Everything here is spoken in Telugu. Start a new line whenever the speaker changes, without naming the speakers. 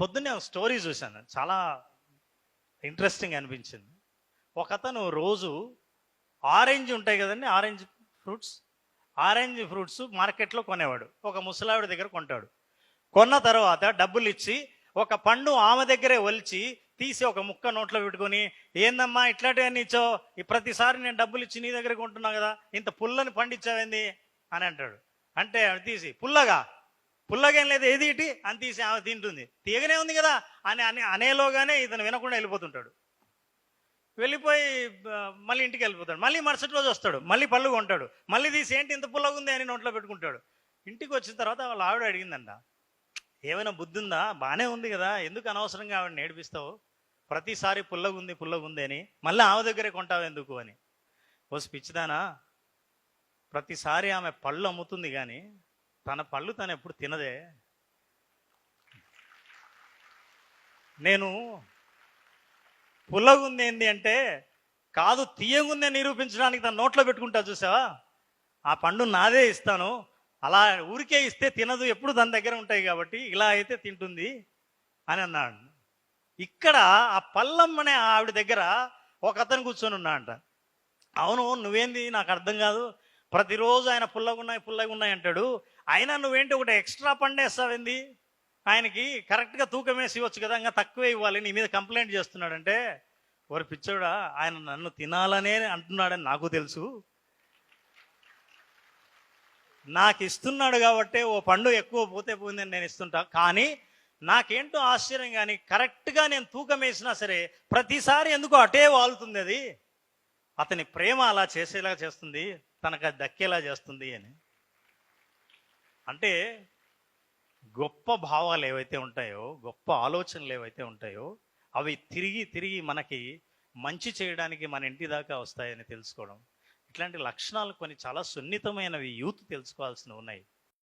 పొద్దున్నే స్టోరీ చూశాను. చాలా ఇంట్రెస్టింగ్ అనిపించింది. ఒక అతను రోజు ఆరెంజ్ ఉంటాయి కదండి ఆరెంజ్ ఫ్రూట్స్ ఆరెంజ్ ఫ్రూట్స్ మార్కెట్లో కొనేవాడు. ఒక ముసలావిడ దగ్గర కొంటాడు. కొన్న తర్వాత డబ్బులు ఇచ్చి ఒక పండు ఆమె దగ్గరే ఒలిచి తీసి ఒక ముక్క నోట్లో పెట్టుకొని ఏందమ్మా ఇట్లాంటివన్నీ ఇచ్చావు? ఈ ప్రతిసారి నేను డబ్బులు ఇచ్చి నీ దగ్గర కొంటున్నా కదా ఇంత పుల్లని పండిచ్చావేంది? అని అంటాడు. అంటే తీసి పుల్లగా? పుల్లగేం లేదు ఏది ఇటీ? అని తీసి ఆమె తింటుంది. తీగనే ఉంది కదా? అని అని అనేలోగానే ఇతను వినకుండా వెళ్ళిపోతుంటాడు. వెళ్ళిపోయి మళ్ళీ ఇంటికి వెళ్ళిపోతాడు. మళ్ళీ మరుసటి రోజు వస్తాడు. మళ్ళీ పళ్ళు కొంటాడు. మళ్ళీ తీసి ఏంటి ఇంత పుల్లగా ఉంది? అని నోట్లో పెట్టుకుంటాడు. ఇంటికి వచ్చిన తర్వాత వాళ్ళ ఆవిడ అడిగిందంట. ఏమైనా బుద్ధి ఉందా బాగానే ఉంది కదా? ఎందుకు అనవసరంగా ఆవిడ నేర్పిస్తావు ప్రతిసారి పుల్లగుంది పుల్లగుంది అని. మళ్ళీ ఆమె దగ్గరే కొంటావు ఎందుకు? అని. ఓ పిచ్చిదానా ప్రతిసారి ఆమె పళ్ళు అమ్ముతుంది కానీ తన పళ్ళు తను ఎప్పుడు తినదే. నేను పుల్లగుంది ఏంది అంటే కాదు తీయగుందే నిరూపించడానికి తన నోట్లో పెట్టుకుంటా చూసావా? ఆ పండు నాదే ఇస్తాను. అలా ఊరికే ఇస్తే తినదు ఎప్పుడు దాని దగ్గర ఉంటాయి కాబట్టి ఇలా అయితే తింటుంది అని అన్నాడు. ఇక్కడ ఆ పల్లమ్మనే ఆవిడ దగ్గర ఒక అతను కూర్చొని ఉన్నాడంట. అవును నువ్వేంది? నాకు అర్థం కాదు. ప్రతిరోజు ఆయన పుల్లగా ఉన్నాయి పుల్లగా ఉన్నాయి అంటాడు. అయినా నువ్వేంటి ఒకటి ఎక్స్ట్రా పండేస్తావేంది? ఆయనకి కరెక్ట్గా తూకం వేసి ఇవ్వచ్చు కదా ఇంకా తక్కువే ఇవ్వాలి నీ మీద కంప్లైంట్ చేస్తున్నాడంటే ఓరి పిచ్చోడా ఆయన నన్ను తినాలనే అంటున్నాడని నాకు తెలుసు. నాకు ఇస్తున్నాడు కాబట్టి ఓ పండు ఎక్కువ పోతే పోయిందని నేను ఇస్తుంటా. కానీ నాకేంటో ఆశ్చర్యం కానీ కరెక్ట్గా నేను తూకం వేసినా సరే ప్రతిసారి ఎందుకో అటే వాలుతుంది అది. అతని ప్రేమ అలా చేసేలా చేస్తుంది. తనకు అది దక్కేలా చేస్తుంది అని. అంటే గొప్ప భావాలు ఏవైతే ఉంటాయో గొప్ప ఆలోచనలు ఏవైతే ఉంటాయో అవి తిరిగి తిరిగి మనకి మంచి చేయడానికి మన ఇంటి దాకా వస్తాయని తెలుసుకోవడం. ఇట్లాంటి లక్షణాలు కొన్ని చాలా సున్నితమైనవి యూత్ తెలుసుకోవాల్సినవి ఉన్నాయి.